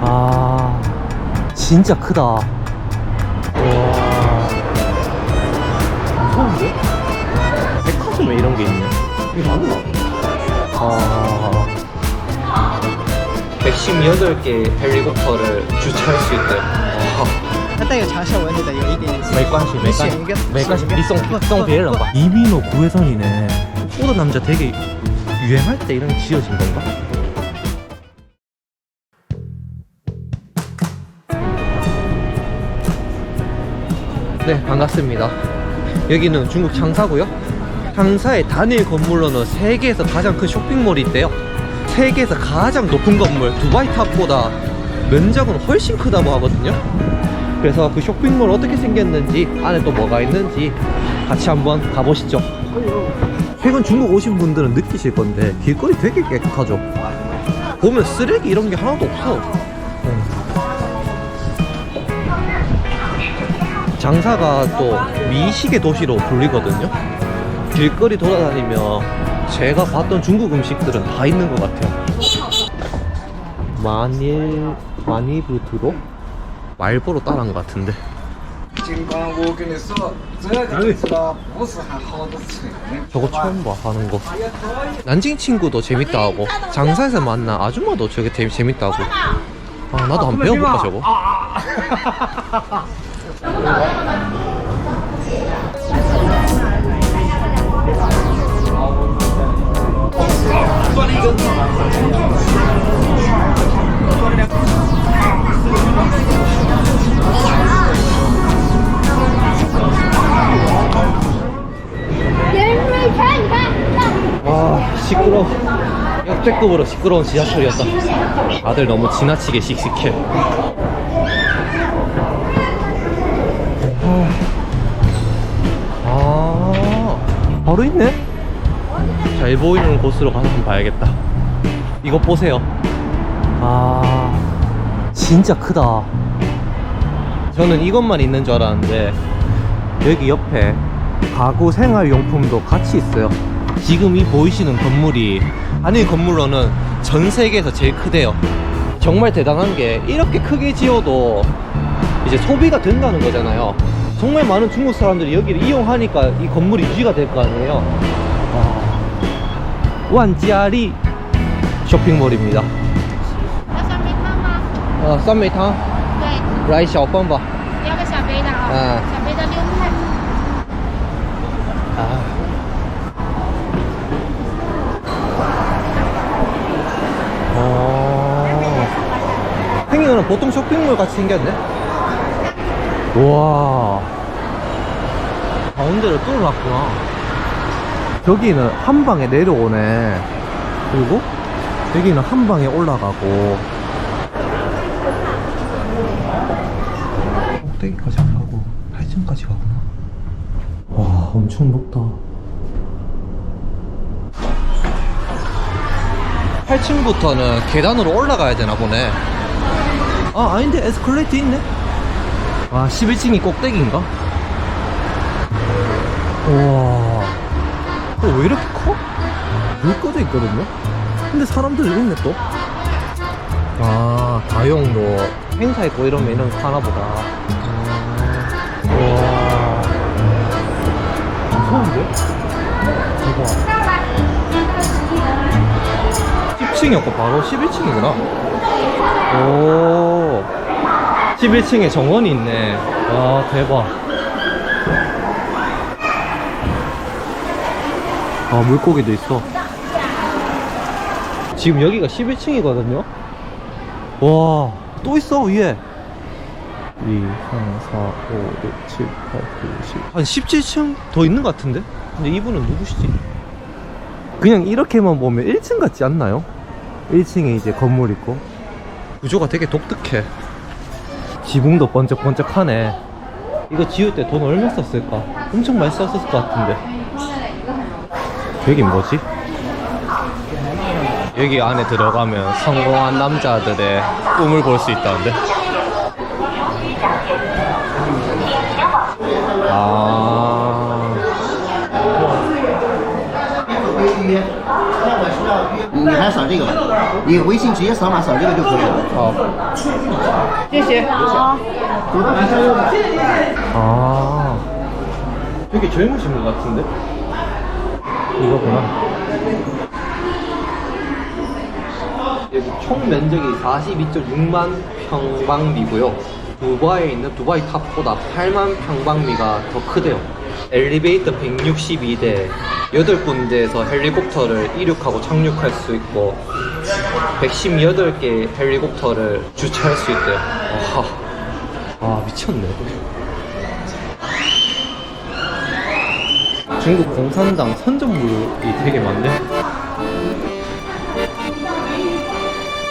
아 진짜 크다 와 무서운데? 백화점에 이런 게 있네 이게 맞나? 아 118개 헬리콥터를 주차할 수 있대요 它带有长效纹理的有一点点没关系，没关系，没关系，你送送别人吧。 이민호 구혜선이네. 꼬드 남자 되게 유행할 때 이런 게 지어진 건가? 네, 반갑습니다. 여기는 중국 창사고요. 창사의 단일 건물로는 세계에서 가장 큰 쇼핑몰이 있대요. 세계에서 가장 높은 건물 두바이 탑보다 면적은 훨씬 크다고 하거든요. 그래서 그 쇼핑몰 어떻게 생겼는지 안에 또 뭐가 있는지 같이 한번 가보시죠 최근 중국 오신 분들은 느끼실 건데 길거리 되게 깨끗하죠 보면 쓰레기 이런 게 하나도 없어 장사가 또 미식의 도시로 불리거든요 길거리 돌아다니며 제가 봤던 중국 음식들은 다 있는 것 같아요 마닐 마니브드로 말보로 따라한 것 같은데 警官，我跟你说，这个知道不是很好的车。 저거 처음 봐 하는 거 난징 친구도 재밌다 하고 장사에서 만난 아줌마도 저게 재, 재밌다고 아 나도 한번 배워볼까 저거 와 시끄러 역대급으로 시끄러운 지하철이었다. 다들 너무 지나치게 씩씩해 아 바로 있네 잘 보이는 곳으로 가서 한번 봐야겠다 이것 보세요 아 진짜 크다 저는 이것만 있는 줄 알았는데 여기 옆에 가구 생활용품도 같이 있어요. 지금 이 보이시는 건물이 아니 건물로는 전 세계에서 제일 크대요. 정말 대단한 게 이렇게 크게 지어도 이제 소비가 된다는 거잖아요. 정말 많은 중국 사람들이 여기를 이용하니까 이 건물이 유지가 될 거 아니에요. 아, 완지아리 쇼핑몰입니다. 어, 쌈메이탕? 라이 샤오빵바? 아. 아. 어... 생긴 거는 보통 쇼핑몰 같이 생겼네? 와. 가운데를 뚫어놨구나. 저기는 한 방에 내려오네. 그리고 여기는 한 방에 올라가고. 꼭대기까지 안 가고 8층까지 가구나. 와 엄청 높다 8층부터는 계단으로 올라가야 되나 보네 아 아닌데 에스컬레이터 있네 와 11층이 꼭대기인가? 우와 어, 왜 이렇게 커? 불 꺼져 있거든요? 근데 사람들이 있네 또 아, 다용도 행사 있고 이러면 이런 거 하나 보다. 음, 와. 무서운데? 대박. 10층이었고 바로 11층이구나. 오. 11층에 정원이 있네. 와, 대박. 아, 물고기도 있어. 지금 여기가 11층이거든요. 와, 또 있어, 위에. 2, 3, 4, 5, 6, 7, 8, 9, 10. 한 17층 더 있는 것 같은데? 근데 이분은 누구시지? 그냥 이렇게만 보면 1층 같지 않나요? 1층에 이제 건물 있고. 구조가 되게 독특해. 지붕도 번쩍번쩍하네. 이거 지을 때 돈 얼마 썼을까? 엄청 많이 썼을 것 같은데. 여긴 뭐지? 여기 안에 들어가면 성공한 남자들의 꿈을 볼 수 있다는데. 아. 你还扫这个吧，你微信直接扫码扫这个就可以了。好。谢谢。好。 아, 되게 젊으신 것 같은데? 이거구나. 여기 총 면적이 42.6만 평방미고요. 두바이에 있는 두바이 탑보다 8만 평방미가 더 크대요. 엘리베이터 162대 8군데에서 헬리콥터를 이륙하고 착륙할 수 있고 118개 헬리콥터를 주차할 수 있대요. 와, 아 미쳤네. 중국 공산당 선전물이 되게 많네.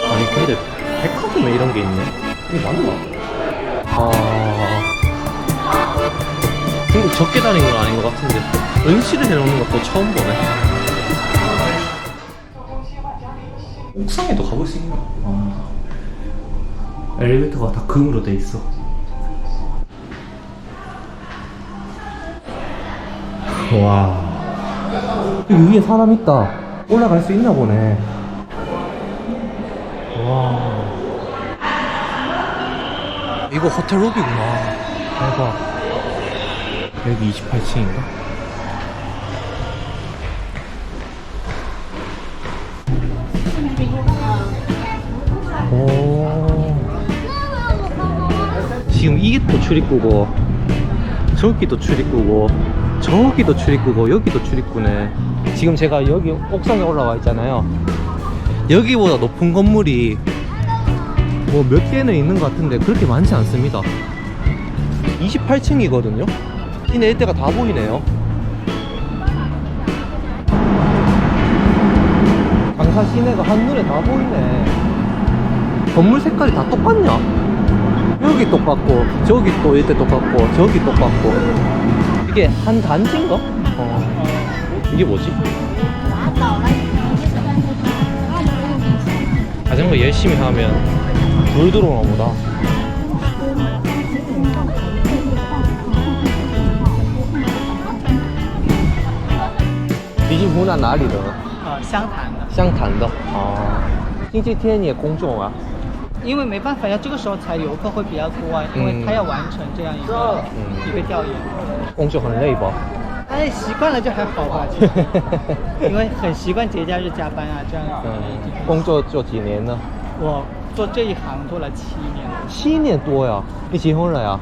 아니 근데 백화점에 이런 게 있네. 이게 맞나? 아 중국 적게 다닌 건 아닌 것 같은데 은실을 해놓는 것도 처음 보네. 옥상에도 가볼 수 있나? 아. 엘리베이터가 다 금으로 돼 있어. 와. 위에 사람 있다. 올라갈 수 있나 보네. 와. 이거 호텔 로비구나. 대박. 여기 28층인가? 오. 지금 이게 또 출입구고, 저기도 출입구고, 저기도 출입구고, 여기도 출입구네. 지금 제가 여기 옥상에 올라와 있잖아요. 여기보다 높은 건물이 뭐 몇 개는 있는 것 같은데 그렇게 많지 않습니다. 28층이거든요. 시내 일대가 다 보이네요. 강사 시내가 한눈에 다 보이네. 건물 색깔이 다 똑같냐? 여기 똑같고, 저기 또 일대 똑같고, 저기 똑같고. 이게 한 단지인가? 어. 이게 뭐지? 자전거 열심히 하면 불 들어오나 보다. 你是湖南哪里的？呃，湘潭的，湘潭的。哦。星期天也工作吗？因为没办法呀，这个时候才游客会比较多啊，因为他要完成这样一个、嗯一个调研。工作很累吧？哎，习惯了就还好吧，因为很习惯节假日加班啊，这样嗯，工作做几年呢？我做这一行做了七年了，七年多呀。你结婚了呀？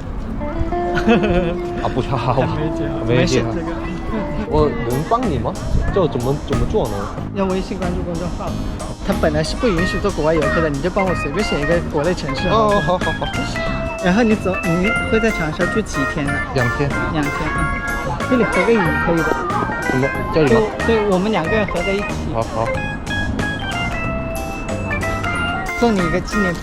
啊，不差，还没结，没结事这个。我能帮你吗？这怎么怎么做呢？要微信关注公众号，他本来是不允许做国外游客的，你就帮我随便选一个国内城市好哦，好好好，然后你走，你会在长沙住几天呢？两天。两天，嗯，这里合个影可以的。什么？这里就？对我们两个人合在一起，好好。送你一个纪念品，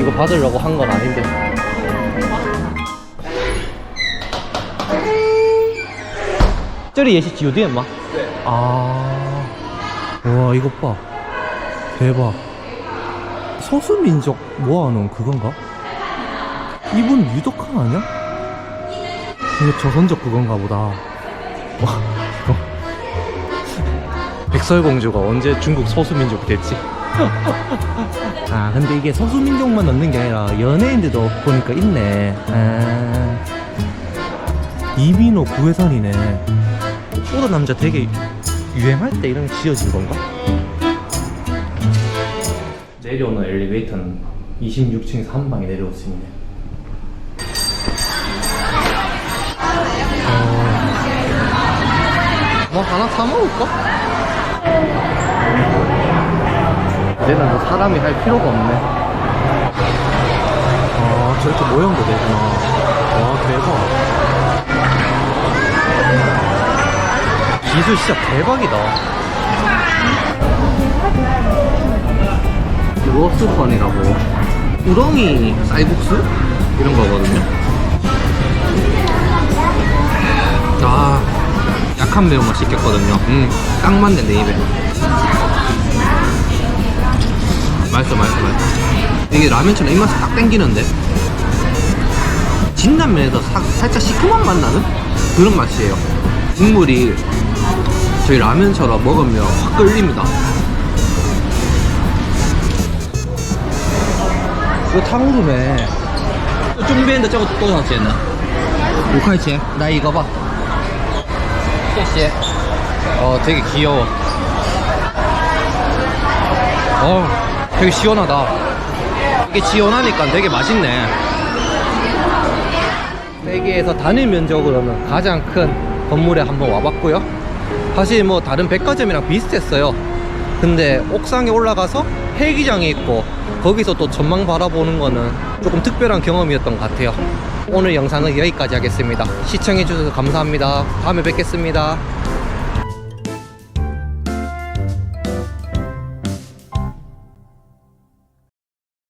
이거 받으려고 한 건 아닌데. 저리 예시 지우디엔 마? 네. 아. 와 이것 봐. 대박. 소수민족 모아놓은 그건가? 이분 유독한 아니야? 이거 조선족 그건가 보다. 와, 이거. 백설공주가 언제 중국 소수민족이 됐지? 아, 근데 이게 소수민족만 넣는 게 아니라 연예인들도 보니까 있네. 아, 이민호 구혜선이네. 오더 남자 되게 유행할 때 이런 게 지어진 건가? 내려오는 엘리베이터는 26층에서 한 방에 내려올 수 있네. 뭐 하나 사 먹을까? 이제는 뭐 사람이 할 필요가 없네. 아, 저렇게 모형도 되구나. 와, 대박. 기술 진짜 대박이다. 로스펀이라고 우렁이 쌀국수 이런 거거든요. 아 약한 매운맛 시켰거든요. 음 딱 맞네 내 입에. 맛있어 맛있어 맛있어. 이게 라면처럼 입맛에 딱 땡기는데? 진라면에서 사, 살짝 시큼한 맛 나는 그런 맛이에요. 국물이 저희 라면처럼 먹으면 확 끌립니다. 이거 탕후루네. 준비했는데 저거 또 나왔지 했나? 6화이치 나 이거 봐 어 되게 귀여워. 어. 되게 시원하다. 이게 시원하니까 되게 맛있네. 세계에서 단일 면적으로는 가장 큰 건물에 한번 와봤고요. 사실 뭐 다른 백화점이랑 비슷했어요. 근데 옥상에 올라가서 헬기장이 있고 거기서 또 전망 바라보는 거는 조금 특별한 경험이었던 것 같아요. 오늘 영상은 여기까지 하겠습니다. 시청해주셔서 감사합니다. 다음에 뵙겠습니다.